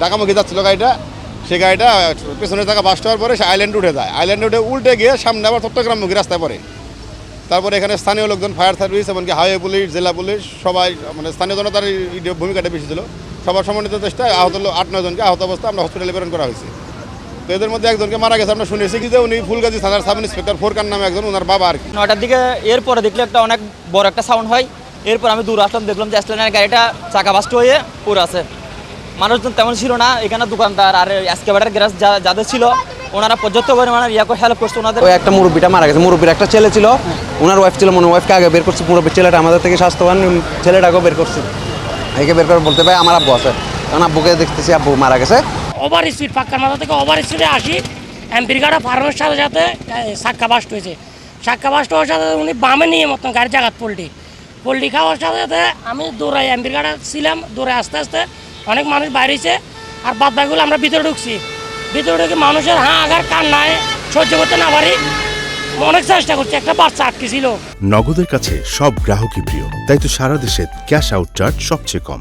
ঢাকামুখী যাচ্ছিল গাড়িটা সেই গাড়িটা পেছনের জায়গা বাস হওয়ার পরে সে আইল্যান্ড উঠে যায়। আইল্যান্ড উঠে উল্টে গিয়ে সামনে আবার চট্টগ্রামমুখী রাস্তায় পড়ে। তারপরে এখানে স্থানীয় লোকজন ফায়ার সার্ভিস এমনকি হাইওয়ে পুলিশ জেলা পুলিশ সবাই মানে স্থানীয় জনতার ভূমিকাটা বেশি ছিল। সবার সমন্বিত চেষ্টায় আহত আট, নয় জনকে আহত অবস্থা আমরা হসপিটালে প্রেরণ করা হয়েছে। তো এদের মধ্যে একজনকে মারা গেছে, আমরা শুনেছি যে উনি ফুলগাজী থানার সাব ইন্সপেক্টর ফোরকান নামে একজন ওনার বাবা আর কি। নয়টার দিকে এরপরে দেখলে একটা অনেক বড় একটা সাউন্ড হয়। এরপর আমি দূর আসলাম, দেখলাম যে অ্যাসলেনের গাড়িটা চাকা বাস্ট হয়ে পড়ে আছে। মানুষজন তেমন ছিল না এখানে দোকানদার আর এসকেবাটার গ্যাস যাদের ছিল ওনারা পর্যাপ্ত পরিমাণে ইয়াকে হেল্প করছে ওনাদের ওই একটা মুরব্বিটা মারা গেছে মুরব্বির একটা ছেলে ছিল ওনার ওয়াইফ ছিল মনে ওয়াইফকে আগে বের করছে মুরব্বির ছেলেটা আমাদের থেকে স্বাস্থ্যবান ছেলেটাকেও বের করছে। একে বের করে বলতে ভাই আমার আব্বু আছে। কারণ আব্বুকে দেখতেছি আব্বু মারা গেছে। ওভার স্পিড পাক্কার মাথা থেকে ওভার স্পিডে আসি। এমপির গাড়া ফার্মের সাথে সাথে সাক্কা বাস্ট হয়েছে। সাক্কা বাস্ট হওয়ার সাথে সাথে উনি বামে নিয়ে মতন গাড়ি জাগাত পোল্ট্রি। পোল্ট্রি খাওয়ার সাথে সাথে আমি দৌড়াই এমপির গাড়া ছিলাম দৌড়ে আস্তে আস্তে অনেক মানুষ বাইরেছে, আর বাদ বাকিগুলো আমরা ভিতরে ঢুকছি। ভিতরে ঢুকে মানুষের হাঁ আগার নাই সহ্য করতে না পারি। অনেক চেষ্টা করছি, একটা বাচ্চা আটকে ছিল নগদের কাছে সব গ্রাহকই প্রিয়, তাই তো সারা দেশে ক্যাশ আউট চার্জ সবচেয়ে কম।